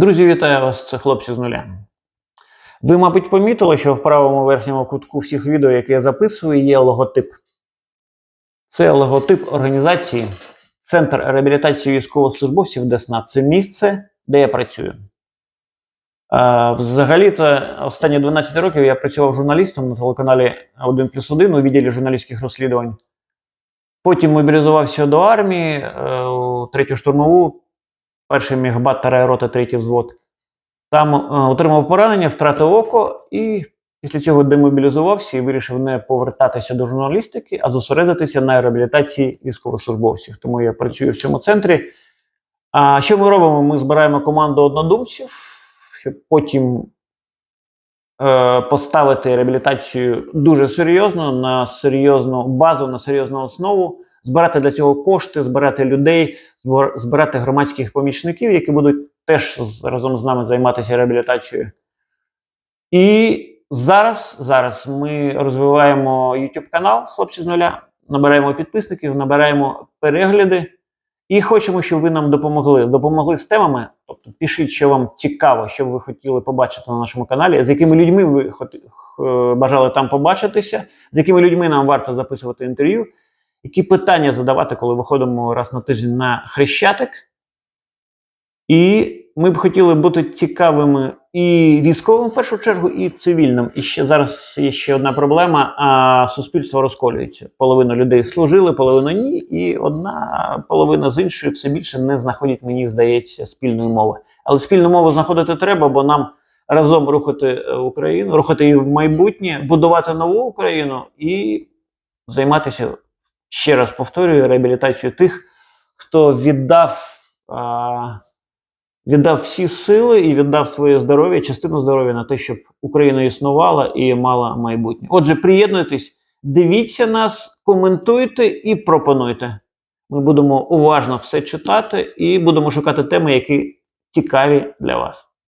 Друзі, вітаю вас! Це хлопці з нуля. Ви, мабуть, помітили, що в правому верхньому кутку всіх відео, які я записую, є логотип. Це логотип організації Центр реабілітації військовослужбовців Десна. Це місце, де я працюю. Взагалі-то останні 12 років я працював журналістом на телеканалі 1 плюс 1 у відділі журналістських розслідувань. Потім мобілізувався до армії е, у третю штурмову, перший мігбат та рота, третій взвод. Там е, отримав поранення, втратив око і після цього демобілізувався і вирішив не повертатися до журналістики, а зосередитися на реабілітації військовослужбовців. Тому я працюю в цьому центрі. А що ми робимо? Ми збираємо команду однодумців, щоб потім е, поставити реабілітацію дуже серйозно, на серйозну базу, на серйозну основу, збирати для цього кошти, збирати людей, збирати громадських помічників, які будуть теж разом з нами займатися реабілітацією. І зараз, зараз ми розвиваємо YouTube канал Хлопці з нуля, набираємо підписників, набираємо перегляди. І хочемо, щоб ви нам допомогли. Допомогли з темами. Тобто пишіть, що вам цікаво, що ви хотіли побачити на нашому каналі, з якими людьми ви бажали там побачитися, з якими людьми нам варто записувати інтерв'ю, які питання задавати, коли виходимо раз на тиждень на хрещатик. І ми б хотіли бути цікавими і військовим в першу чергу, і цивільним. І ще зараз є ще одна проблема: а суспільство розколюється. Половина людей служили, половина ні, і одна половина з іншою все більше не знаходять, мені здається, спільної мови. Але спільну мову знаходити треба, бо нам разом рухати е, Україну, рухати її в майбутнє, будувати нову Україну і займатися ще раз повторюю реабілітацією тих, хто віддав. А, віддав всі сили і віддав своє здоров'я, частину здоров'я на те, щоб Україна існувала і мала майбутнє. Отже, приєднуйтесь, дивіться нас, коментуйте і пропонуйте. Ми будемо уважно все читати і будемо шукати теми, які цікаві для вас.